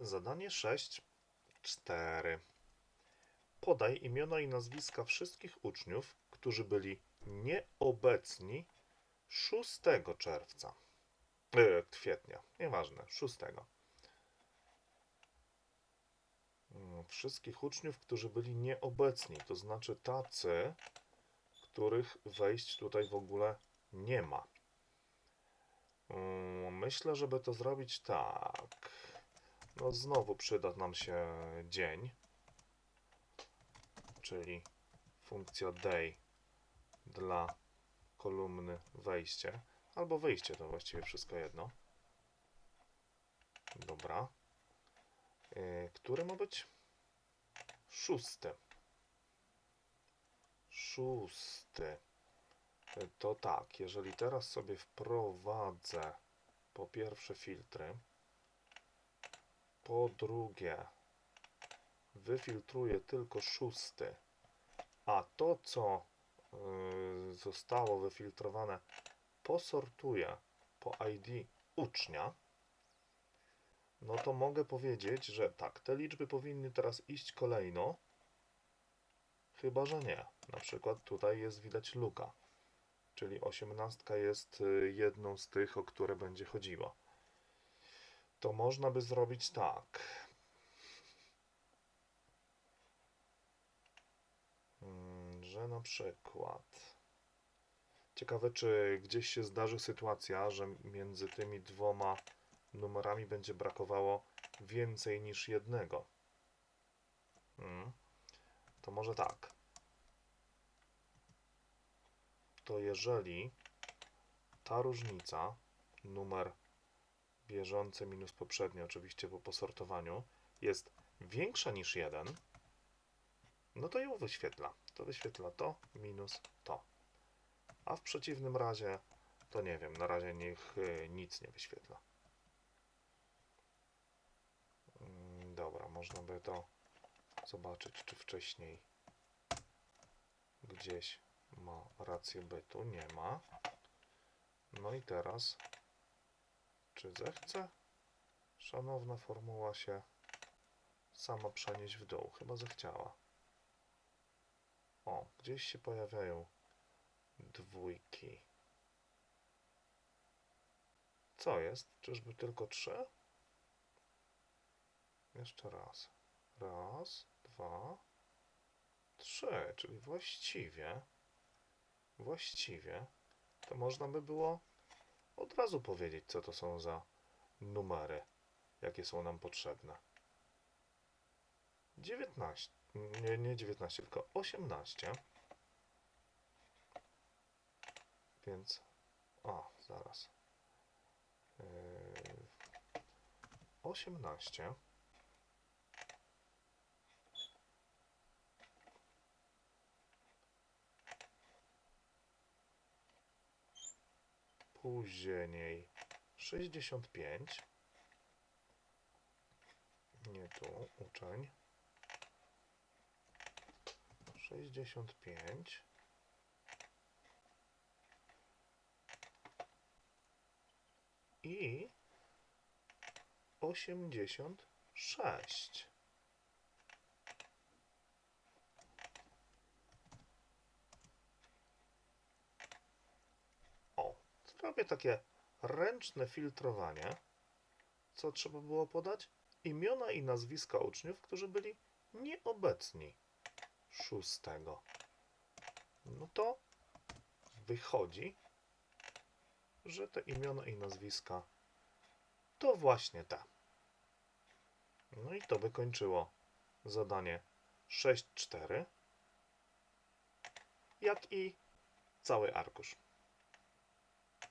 Zadanie 6.4. Podaj imiona i nazwiska wszystkich uczniów, którzy byli nieobecni 6 czerwca. E, kwietnia, nieważne, 6. Mm, Wszystkich uczniów, którzy byli nieobecni, to znaczy tacy, których wejść tutaj w ogóle nie ma. Mm, Myślę, żeby to zrobić tak. No znowu przyda nam się dzień, czyli funkcja day dla kolumny wejście, albo wyjście, to właściwie wszystko jedno. Dobra. Yy, Który ma być? Szósty. Szósty. Yy, To tak, jeżeli teraz sobie wprowadzę po pierwsze filtry, po drugie wyfiltruję tylko szósty, a to co yy, zostało wyfiltrowane posortuję po ID ucznia, no to mogę powiedzieć, że tak, te liczby powinny teraz iść kolejno, chyba że nie. Na przykład tutaj jest widać luka, czyli osiemnastka jest y, jedną z tych, o które będzie chodziło. To można by zrobić tak. Mm, Że na przykład. Ciekawe, czy gdzieś się zdarzy sytuacja, że między tymi dwoma numerami będzie brakowało więcej niż jednego. Mm. To może tak. To jeżeli ta różnica, numer bieżący minus poprzedni, oczywiście po posortowaniu, jest większa niż 1, no to ją wyświetla. To wyświetla to minus to. A w przeciwnym razie, to nie wiem, na razie niech y, nic nie wyświetla. Mm, Dobra, można by to zobaczyć, czy wcześniej gdzieś ma rację bytu. Nie ma. No i teraz, czy zechce szanowna formuła się sama przenieść w dół? Chyba zechciała. O, gdzieś się pojawiają dwójki. Co jest? Czyżby tylko trzy? Jeszcze raz. Raz, dwa, trzy, czyli właściwie, właściwie, to można by było od razu powiedzieć, co to są za numery, jakie są nam potrzebne. 19, nie, nie 19, tylko 18. Więc, o, zaraz. Yy, 18. Później 65. Nie tu, uczeń. 65. I 86. O, zrobię takie ręczne filtrowanie. Co trzeba było podać? Imiona i nazwiska uczniów, którzy byli nieobecni szóstego. No to wychodzi, że te imiona i nazwiska to właśnie te. No i to by kończyło zadanie 6.4, jak i cały arkusz.